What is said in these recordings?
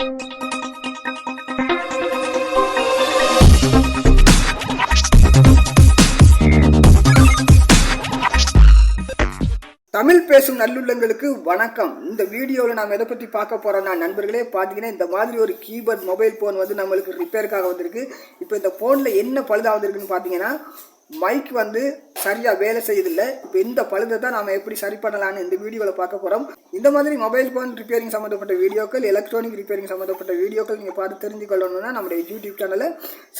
தமிழ் பேசும் நல்லுள்ளங்களுக்கு வணக்கம். இந்த வீடியோவில் நாம் எதை பற்றி பார்க்க போகிறோம்னா நண்பர்களே பார்த்தீங்கன்னா இந்த மாதிரி ஒரு கீபோர்ட் மொபைல் ஃபோன் வந்து நம்மளுக்கு ரிப்பேருக்காக வந்திருக்கு. இப்போ இந்த ஃபோனில் என்ன பழுதாக வந்திருக்குன்னு பார்த்தீங்கன்னா மைக் வந்து சரியாக வேலை செய்யதில்லை இப்போ இந்த பழுதை தான் நாம் எப்படி சரி பண்ணலாம்னு இந்த வீடியோவில் பார்க்க போகிறோம் இந்த மாதிரி மொபைல் ஃபோன் ரிப்பேரிங் சம்மந்தப்பட்ட வீடியோக்கள் எலக்ட்ரானிக் ரிப்பேரிங் சம்மந்தப்பட்ட வீடியோக்கள் நீங்கள் பார்த்து தெரிஞ்சுக்கொள்ளணும்னா நம்முடைய யூடியூப் சேனலை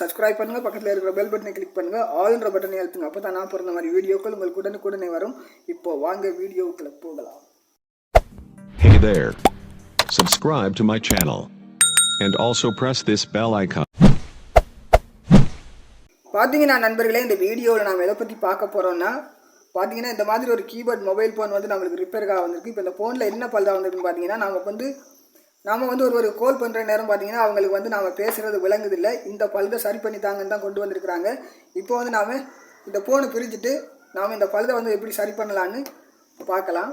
சப்ஸ்கிரைப் பண்ணுங்கள் பக்கத்தில் இருக்கிற பெல் பட்டனை கிளிக் பண்ணுங்கள் ஆல்ன்ற பட்டனை அழுத்துங்க அப்போ தான் நான் பிறந்த மாதிரி வீடியோக்கள் உங்களுக்கு உடனுக்குடனே வரும். இப்போ வாங்க வீடியோக்களை போகலாம். Hey there. Subscribe to my channel. And also press this bell icon. பார்த்தீங்கன்னா நண்பர்களே இந்த வீடியோவில் நாம் எதை பற்றி பார்க்க போகிறோம்னா பார்த்தீங்கன்னா இந்த மாதிரி ஒரு கீபோர்ட் மொபைல் ஃபோன் வந்து நம்மளுக்கு ரிப்பேருக்காக வந்திருக்கு. இப்போ இந்த ஃபோனில் என்ன பழுதாக வந்திருக்குன்னு பார்த்தீங்கன்னா நாம் வந்து நாம் வந்து ஒரு ஒரு கால் பண்ணுற நேரம் பார்த்தீங்கன்னா அவங்களுக்கு வந்து நாம் பேசுகிறது விளங்குதில்லை. இந்த பழுதை சரி பண்ணி தாங்கன்னு தான் கொண்டு வந்திருக்கிறாங்க. இப்போ வந்து நாம் இந்த ஃபோனை பிரிச்சுட்டு நாம் இந்த பழுதை வந்து எப்படி சரி பண்ணலான்னு பார்க்கலாம்.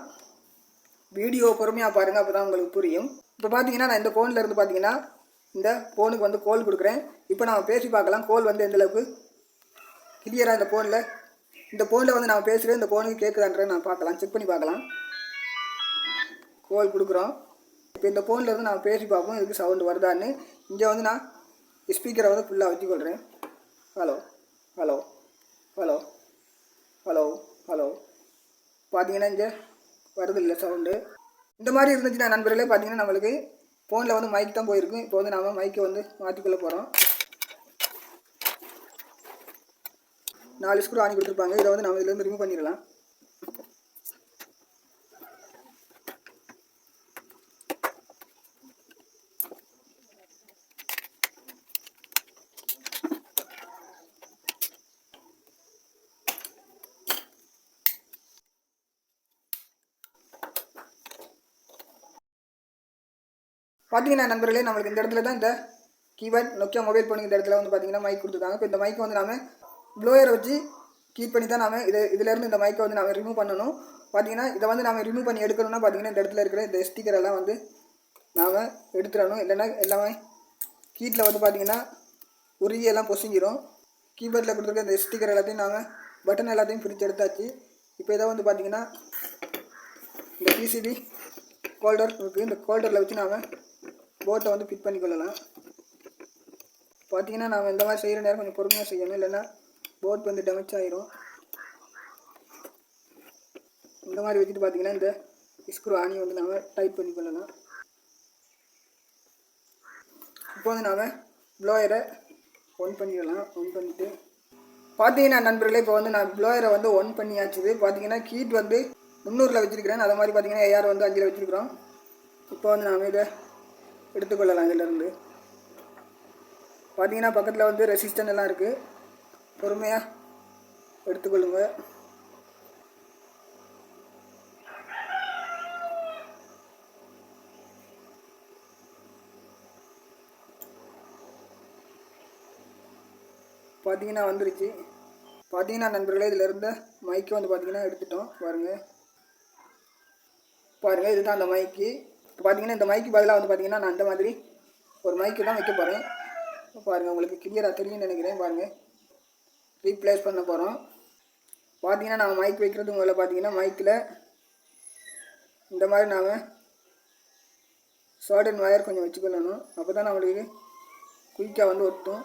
வீடியோ பொறுமையாக பாருங்கள் அப்போ தான் உங்களுக்கு புரியும். இப்போ பார்த்தீங்கன்னா நான் இந்த ஃபோனில் இருந்து பார்த்தீங்கன்னா இந்த ஃபோனுக்கு வந்து கோல் கொடுக்குறேன். இப்போ நாம் பேசி பார்க்கலாம் கோல் வந்து எந்த கிளியரா இந்த ஃபோனில் இந்த ஃபோனில் வந்து நான் பேசுகிறேன் இந்த ஃபோனுக்கு கேட்குதான்றதை நான் பார்க்கலாம். செக் பண்ணி பார்க்கலாம். கோல் கொடுக்குறோம். இப்போ இந்த ஃபோனில் இருந்து நான் பேசி பார்ப்போம் இதுக்கு சவுண்டு வருதான்னு. இங்கே வந்து நான் ஸ்பீக்கரை வந்து ஃபுல்லாக வச்சுக்கொள்கிறேன் hello hello hello hello hello பார்த்தீங்கன்னா இங்கே வருது இல்லை சவுண்டு இந்த மாதிரி இருந்துச்சுன்னா நண்பர்களே பார்த்தீங்கன்னா நம்மளுக்கு ஃபோனில் வந்து மைக் தான் போயிருக்கும் இப்போ வந்து நம்ம மைக்கை வந்து மாற்றிக்கொள்ள போகிறோம் நாலு ஸ்க்ரூ ஆணி கொடுத்துருப்பாங்க. இதை வந்து நம்ம இதுலேருந்து ரிமூவ் பண்ணிடலாம். பார்த்தீங்கன்னா நண்பர்களே நம்மளுக்கு இந்த இடத்துல தான் இந்த கீபேட் நோக்கியா மொபைல் ஃபோனுக்கு இந்த இடத்துல வந்து பார்த்தீங்கன்னா மைக் கொடுத்துருக்காங்க. இப்போ இந்த மைக் வந்து நாம ப்ளோயரை வச்சு கீப் பண்ணி தான் நாம் இதை இதுலேருந்து இந்த மைக்கை வந்து நாம் ரிமூவ் பண்ணணும். பார்த்தீங்கன்னா இதை வந்து நாம் ரிமூவ் பண்ணி எடுக்கணும்னா பார்த்தீங்கன்னா இந்த இடத்துல இருக்கிற இந்த ஸ்டிக்கர் எல்லாம் வந்து நாம் எடுத்துடணும். இல்லைன்னா எல்லாமே கீட்டில் வந்து பார்த்தீங்கன்னா உருகி எல்லாம் பொசுங்கிடும் கீபோர்டில் கொடுத்துருக்க இந்த ஸ்டிக்கர் எல்லாத்தையும் நாங்கள் பட்டன் எல்லாத்தையும் பிரித்து எடுத்தாச்சு. இப்போ இதை வந்து பார்த்தீங்கன்னா இந்த பிசிபி கோல்டர் இருக்குது இந்த கோல்டரில் வச்சு நாம் போட்டை வந்து ஃபிட் பண்ணிக்கொள்ளலாம். பார்த்தீங்கன்னா நாம் இந்த மாதிரி செய்கிற நேரம் கொஞ்சம் பொறுமையாக செய்யணும். இல்லைன்னா போட் வந்து டேமேஜ் ஆகிரும் இந்த மாதிரி வச்சுட்டு பார்த்தீங்கன்னா இந்த ஸ்க்ரூ ஆணி வந்து நாம் டைட் பண்ணிக்கொள்ளலாம் இப்போ வந்து நாம் ப்ளோயரை ஒன் பண்ணிடலாம். ஒன் பண்ணிவிட்டு பார்த்தீங்கன்னா நண்பர்களே இப்போ வந்து நான் ப்ளோயரை வந்து ஒன் பண்ணியாச்சுது பார்த்தீங்கன்னா கீட் வந்து முந்நூறில் வச்சுருக்கிறேன். அதை மாதிரி பார்த்தீங்கன்னா ஏஆர் வந்து அஞ்சில் வச்சுருக்கிறோம். இப்போ வந்து நாம் இதை எடுத்துக்கொள்ளலாம் இதிலேருந்து பார்த்தீங்கன்னா பக்கத்தில் வந்து ரெசிஸ்டன் எல்லாம் இருக்குது பொறுமையாக எடுத்துக்கொள்ளுங்க. பார்த்தீங்கன்னா வந்துருச்சு. பார்த்தீங்கன்னா நண்பர்களே இதில் இருந்த மைக்கை வந்து பார்த்தீங்கன்னா எடுத்துட்டோம். பாருங்கள் பாருங்கள் இதுதான் அந்த மைக்கு இப்போ பார்த்தீங்கன்னா இந்த மைக்கு பதிலாக வந்து பார்த்தீங்கன்னா நான் அந்த மாதிரி ஒரு மைக்கு தான் வைக்க போகிறேன் பாருங்கள் உங்களுக்கு கிளியராக தெரியும்னு நினைக்கிறேன். பாருங்கள் ரீப்ளேஸ் பண்ண போகிறோம் பார்த்தீங்கன்னா நம்ம மைக் வைக்கிறது முதல்ல பார்த்தீங்கன்னா மைக்கில் இந்த மாதிரி நாம் ஷார்ட் ஒயர் கொஞ்சம் வச்சுக்கொள்ளணும். அப்போ தான் நம்மளுக்கு குயிக்காக வந்து ஒட்டும்.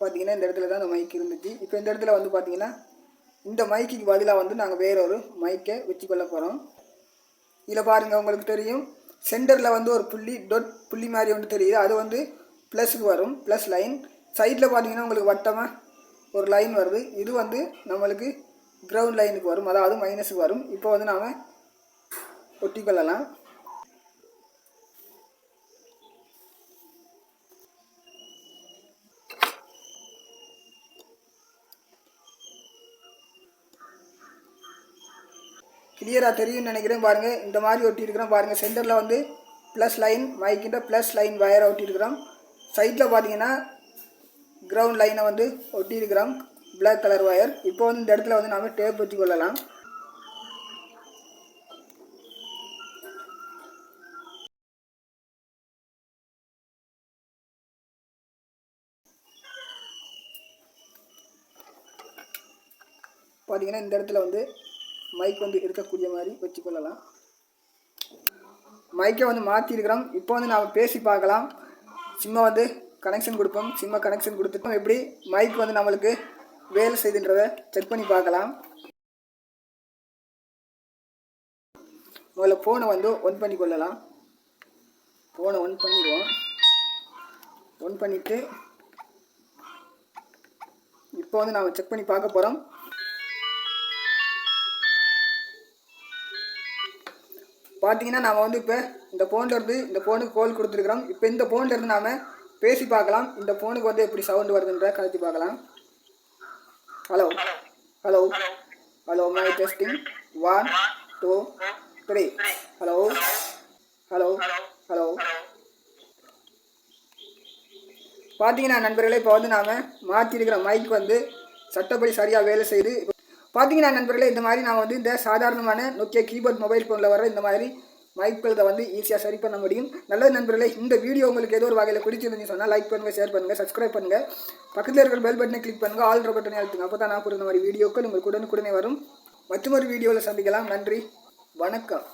பார்த்தீங்கன்னா இந்த இடத்துல தான் அந்த மைக் இருந்துச்சு. இப்போ இந்த இடத்துல வந்து பார்த்தீங்கன்னா இந்த மைக்குக்கு பதிலாக வந்து நாங்கள் வேற ஒரு மைக்கை வச்சுக்கொள்ள போகிறோம் இதில் பாருங்கள் உங்களுக்கு தெரியும். சென்டரில் வந்து ஒரு புள்ளி டொட் புள்ளி மாதிரி ஒன்று தெரியுது. அது வந்து ப்ளஸுக்கு வரும். ப்ளஸ் லைன் சைடில் பார்த்தீங்கன்னா உங்களுக்கு வட்டமாக ஒரு லைன் வருது. இது வந்து நம்மளுக்கு கிரவுண்ட் லைனுக்கு வரும். அதாவது மைனஸுக்கு வரும். இப்போ வந்து நாம் ஒட்டிக்கொள்ளலாம். கிளியராக தெரியும்னு நினைக்கிறேன் பாருங்கள் இந்த மாதிரி ஒட்டியிருக்கிறோம் பாருங்கள் சென்டரில் வந்து ப்ளஸ் லைன் மைக்கிட்ட ப்ளஸ் லைன் வயரை ஒட்டியிருக்கிறோம். சைட்டில் பார்த்தீங்கன்னா கிரவுண்ட் லைனை வந்து ஒட்டியிருக்கிறோம். பிளாக் கலர் ஒயர் இப்போ வந்து இந்த இடத்துல வந்து நாம் டேப் வச்சு கொள்ளலாம் பார்த்தீங்கன்னா இந்த இடத்துல வந்து மைக் வந்து இருக்கக்கூடிய மாதிரி வச்சுக்கொள்ளலாம். மைக்கை வந்து மாற்றிருக்கிறோம் இப்போ வந்து நாம் பேசி பார்க்கலாம். சிம்மை வந்து கனெக்ஷன் கொடுப்போம். சிம்மை கனெக்ஷன் கொடுத்துட்டோம். எப்படி மைக் வந்து நம்மளுக்கு வேலை செய்துன்றதை செக் பண்ணி பார்க்கலாம். முதல்ல ஃபோனை வந்து ஒன் பண்ணி கொள்ளலாம் ஃபோனை ஒன் பண்ணிடுவோம். ஒன் பண்ணிவிட்டு இப்போ வந்து நாம் செக் பண்ணி பார்க்க போகிறோம் பார்த்தீங்கன்னா நாம் வந்து இப்போ இந்த ஃபோன்லேருந்து இந்த ஃபோனுக்கு கால் கொடுத்துருக்குறோம். இப்போ இந்த ஃபோன்லேருந்து நாம் பேசி பார்க்கலாம். இந்த ஃபோனுக்கு வந்து எப்படி சவுண்டு வருதுன்ற கலத்தி பார்க்கலாம். Hello hello hello mic testing one two three hello hello hello பார்த்தீங்கன்னா நண்பர்களே இப்போ வந்து நாம் மாற்றிருக்கிற மைக் வந்து சட்டப்படி சரியாக வேலை செய்து பார்த்தீங்கன்னா நண்பர்களே இந்த மாதிரி நான் வந்து இந்த சாதாரணமான நோக்கிய கீபோர்ட் மொபைல் ஃபோனில் வர இந்த மாதிரி மைக்களை வந்து ஈஸியாக சரி பண்ண முடியும். நல்லது நண்பர்களே இந்த வீடியோ உங்களுக்கு ஏதோ ஒரு வகையில் பிடிச்சிருந்துச்சு சொன்னால் லைக் பண்ணுங்கள் ஷேர் பண்ணுங்கள் சப்ஸ்கிரைப் பண்ணுங்கள் பக்கத்தில் இருக்கிற பெல் பட்டனை கிளிக் பண்ணுங்கள் ஆல் பட்டனை அழுத்துங்க. அப்போ தான் நான் கொடுத்த மாதிரி வீடியோக்கள் உங்களுக்கு உடனுக்குடனே வரும். மற்றொரு வீடியோவில் சந்திக்கலாம். நன்றி. வணக்கம்.